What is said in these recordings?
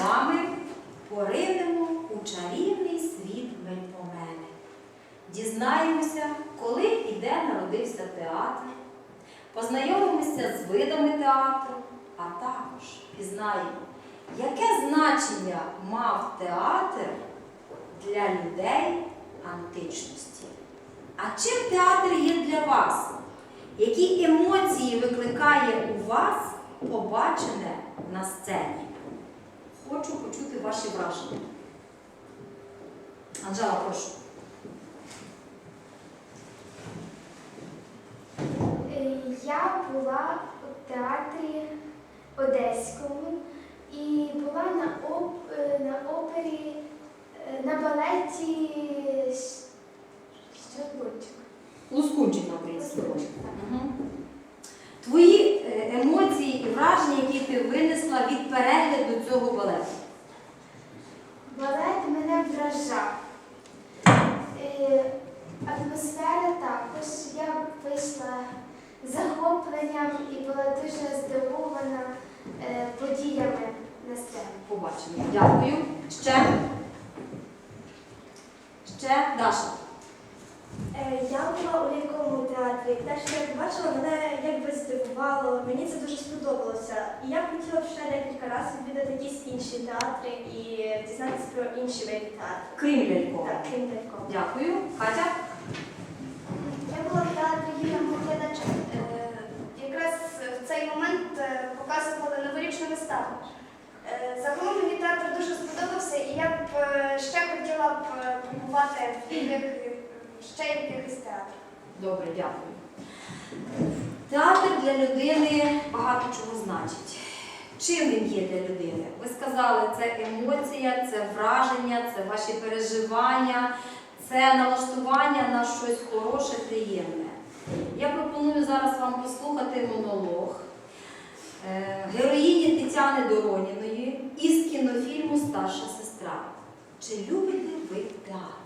з вами поринемо у чарівний світ Мельпомени. Дізнаємося, коли і де народився театр, познайомимося з видами театру, а також пізнаємо, яке значення мав театр для людей античності. А чим театр є для вас? Які емоції викликає у вас побачене на сцені? Хочу почути ваші враження. Анжела, прошу. Е, Я була у театрі Одеському і була на, оп, е, на опері, е, на балеті ти винесла від перегляду цього балету. Балет мене вражав. Е, Атмосфера також. Я вийшла захопленням і була дуже здивована е, подіями на сцені. Побачимо. Дякую. Ще. Ще Даша. Е, Я була у ляльковому театрі. Те, що я побачила, мене якби здивувало. Мені це дуже сподобалося. І я б хотіла б ще декілька разів відвідати якісь інші театри і дізнатися про інші види театру. Крім лялькового. Так, крім лялькового. Дякую. Катя. Я була в театрі Юрія Моглядача. Якраз в цей момент е, показували новорічну виставу. Е, Загалом мені театр дуже сподобався, і я б е, ще хотіла б е, побувати в яких, ще якихось театрах. Добре, дякую. Театр для людини багато чого значить. Чим він є для людини? Ви сказали, це емоція, це враження, це ваші переживання, це налаштування на щось хороше, приємне. Я пропоную зараз вам послухати монолог е, героїні Тетяни Дороніної із кінофільму Старша сестра. Чи любите ви театр? Театр.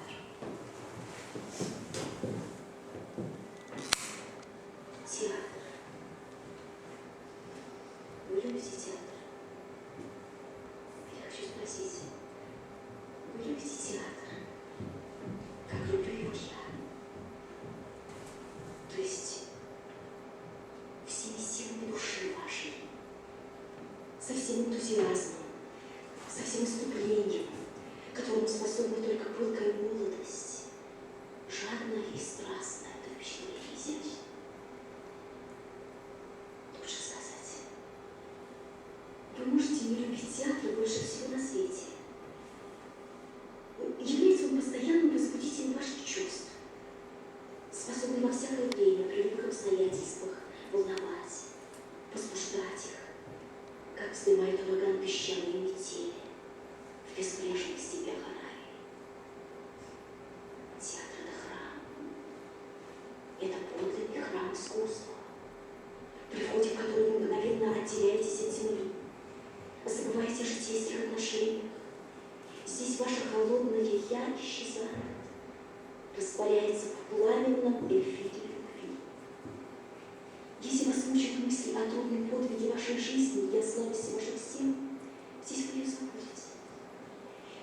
Не любить театр больше всего на свете. Является он постоянным возбудителем ваших чувств, способным во всякое время при любых обстоятельствах волновать, возбуждать их, как вздымает ураган песчаные метели в беспрежных степях Аравии. Театр — это храм. Это подлинный храм искусства при входе в который вы мгновенно отделяетесь от земли, забываете о житейских отношениях. Здесь ваше холодное «я» исчезает, растворяется в пламенном эфире любви. Если вас мучают мысли о трудном подвиге вашей жизни и о слабости ваших сил, здесь вы ее забудете.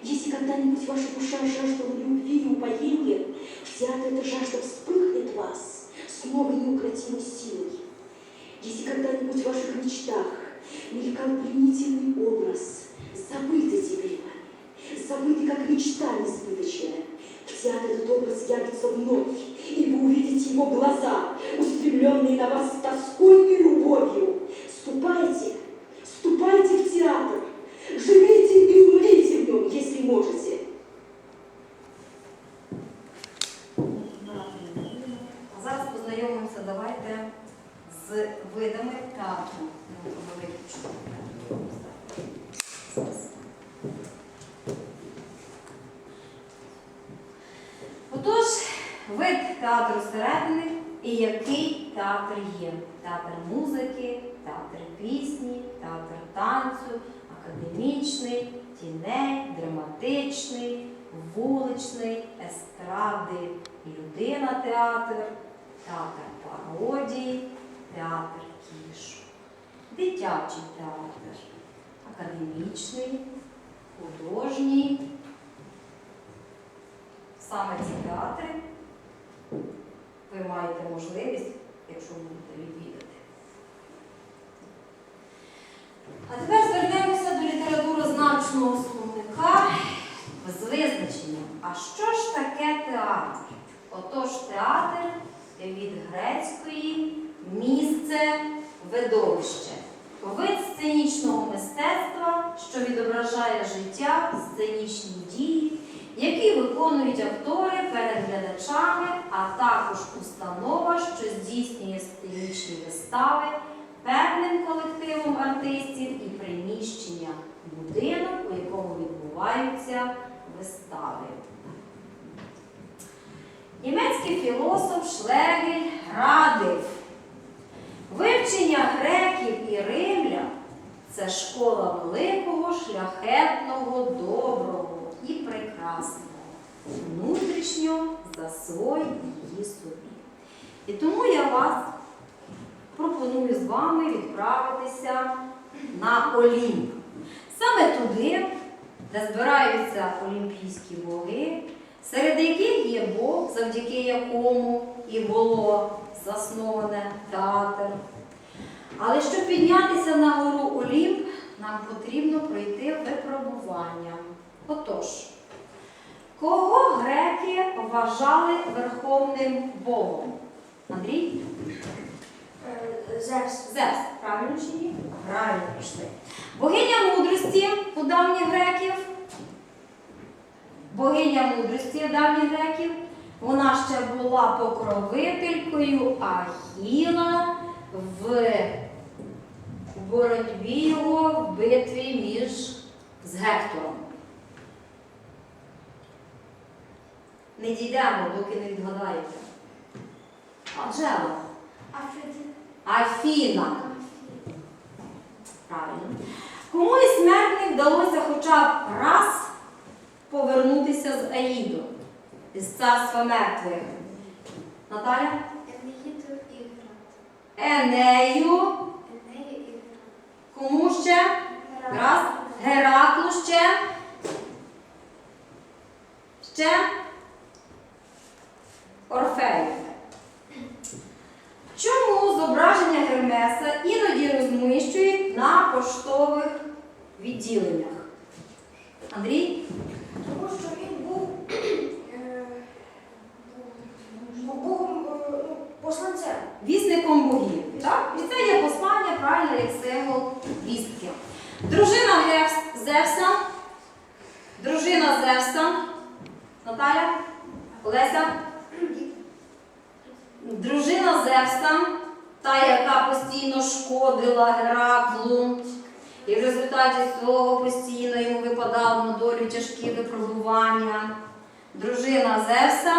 Если когда-нибудь ваша душа жаждала любви и упоения, в театре эта жажда вспыхнет вас с новой неукротимой силой. Если когда-нибудь в ваших мечтах мелькал пленительный образ, забытый теперь вами, забытый как мечта несбыточная, в театр этот образ явится вновь, и вы увидите его глаза, устремленные на вас с тоской и любовью. Ступайте, ступайте який театр є. Театр музики, театр пісні, театр танцю, академічний, тіней, драматичний, вуличний, естради, людина театр, театр пародій, театр кішу, дитячий театр, академічний, художній. Саме ці театри ви маєте можливість, якщо будете відвідати. А тепер звернемося до літературознавчого словника з визначенням. А що ж таке театр? Отож, театр від грецької місце видовище. Вид сценічного мистецтва, що відображає життя, сценічні дії, які виконують актори перед глядачами, а також установа, що здійснює сценічні вистави певним колективом артистів і приміщення будинок, у якому відбуваються вистави. Німецький філософ Шлегель радив, вивчення греків і римлян це школа великого, шляхетного, доброго і прекрасного, внутрішньо засвой її собі. І тому я вас пропоную з вами відправитися на Олімп. Саме туди, де збираються олімпійські боги, серед яких є Бог, завдяки якому і було засноване театр. Але щоб піднятися на гору Олімп, нам потрібно пройти випробування. Отож, кого греки вважали верховним Богом? Андрій? Е, Зевс. Зевс. Правильно чи ні? Правильно пішли. Богиня мудрості у давніх греків. Богиня мудрості у давніх греків. Вона ще була покровителькою Ахіла в боротьбі його в битві між з Гектором. Не дійдемо, доки не відгадаєте. Анжела. Афіна. Правильно. Кому із смертних вдалося хоча б раз повернутися з Аїду, з царства мертвих? Наталя? Енеїду і Град. Енею. Енею і Град. Кому ще? Раз. Гераклу ще. Ще. Орфею. Чому зображення Гермеса іноді розміщують на поштових відділеннях? Андрій? Тому що він був е, був богом е, ну, посланцем. Вісником богів. Так? І це є послання, правильно, як символ вістки. Дружина Зевса. Дружина Зевса. Наталя? Олеся? Дружина Зевса, та, яка постійно шкодила Гераклу. І в результаті цього постійно йому випадало на долю тяжкі випробування. Дружина Зевса.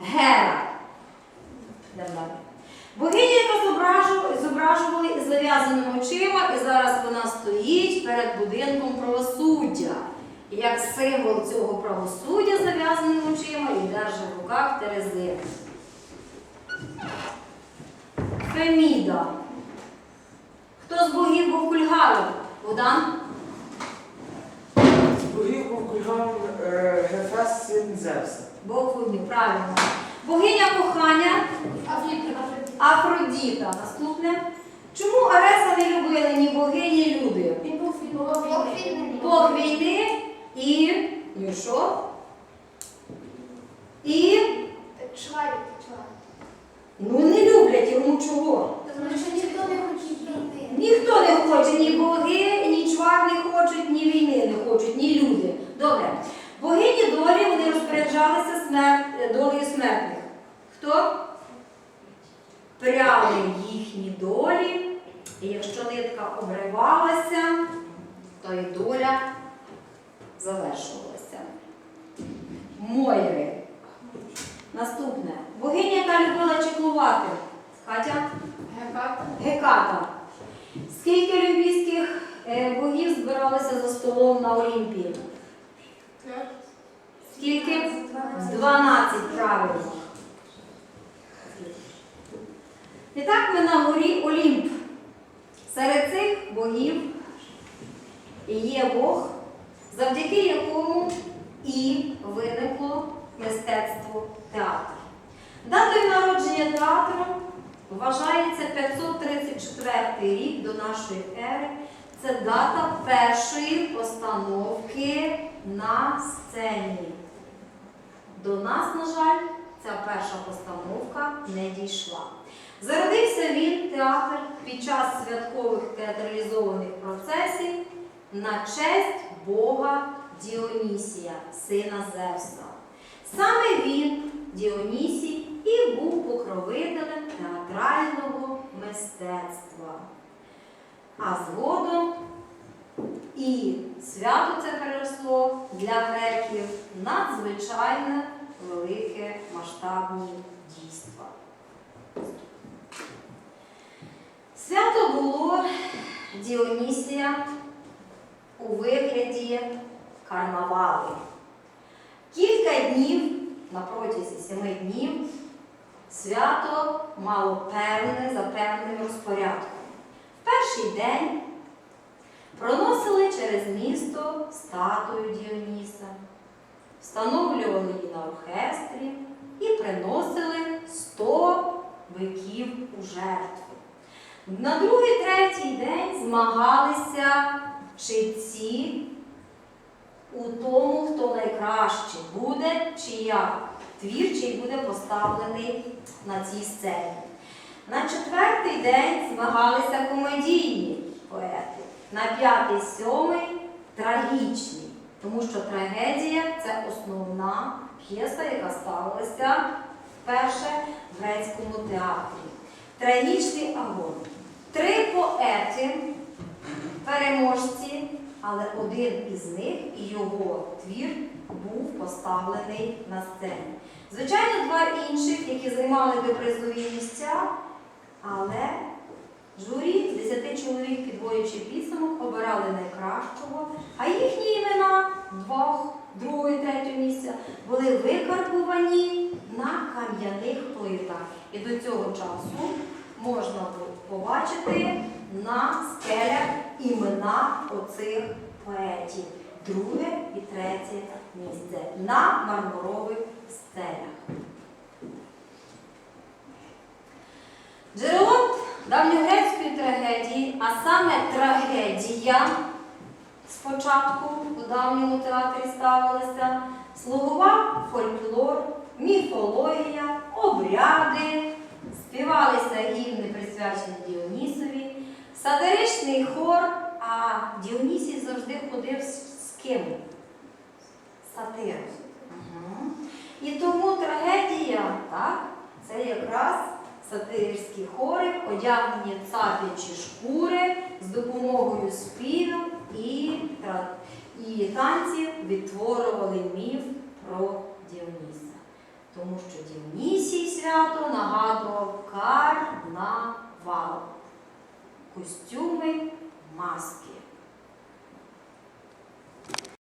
Гера. Богиня, яка зображу- зображували із зав'язаними очима, і зараз вона стоїть перед будинком правосуддя. І як символ цього правосуддя з зав'язаними очима і держить в руках Терези. Феміда. Хто з богів був кульгавим? Богдан? З богів був кульган е, Гефес син Зевса. Бог вогню, правильно. Богиня кохання Афродіта. Наступне. Чому Ареса не любили ні боги, ні люди? Він був. Бог війни і. Що? І. Чварі, чварі. Ну не люблять йому чого. Тому що ніхто не хотів війни. Ніхто не хоче, ні боги, ні чвар не хочуть, ні війни не хочуть, ні люди. Добре. Богині долі вони розпоряджалися смер... долею смертних. Хто? Пряли їхні долі, і якщо нитка обривалася, то і доля завершувалася. Мойри. Наступне. Богиня, яка любила чеклувати. Катя? Геката. Скільки олімпійських е, богів збиралося за столом на Олімпії? Скільки? 12, правильно. І так ми на горі Олімп. Серед цих богів є Бог, завдяки якому і виникло мистецтво театру. Датою народження театру вважається 534 рік до нашої ери. Це дата першої постановки на сцені. До нас, на жаль, ця перша постановка не дійшла. Зародився він театр під час святкових театралізованих процесів на честь Бога Діонісія, сина Зевса. Саме він, Діонісій, і був покровителем театрального мистецтва. А згодом і свято це переросло для греків надзвичайне велике масштабні дійства. Свято було Діонісія у вигляді карнавалу. Кілька днів на протязі семи днів свято мало певне за певним розпорядком. В перший день проносили через місто статую Діоніса, встановлювали її на оркестрі і приносили 100 биків у жертву. На другий третій день змагалися читці у тому, хто найкраще буде, чия твір, чий буде поставлений на цій сцені. На четвертий день змагалися комедійні поети. На п'ятий, сьомий трагічні, тому що трагедія це основна п'єса, яка ставилася вперше в грецькому театрі. Трагічний агон. Три поети, переможці, але один із них і його твір був поставлений на сцені. Звичайно, два інших, які займали призові місця, але журі з 10 чоловік, підводячи підсумок, обирали найкращого, а їхні імена двох, другого і третього місця були викарбувані на кам'яних плитах. І до цього часу можна побачити на скелях імена оцих поетів. Друге і третє місце на мармурових стелях. Джерелом давньогрецької трагедії, а саме трагедія спочатку у давньому театрі ставилася, слугував фольклор, міфологія, обряди, співалися гімни, присвячені Діонісові, сатиричний хор, а Діонісій завжди ходив з, ким? Сатиром. Угу. І тому трагедія, так, це якраз сатирські хори, одягнені цап'ячі шкури з допомогою співів і, і танців відтворювали міф про Діоніса. Тому що Діонісій свято нагадував карнавал. Костюми, маски.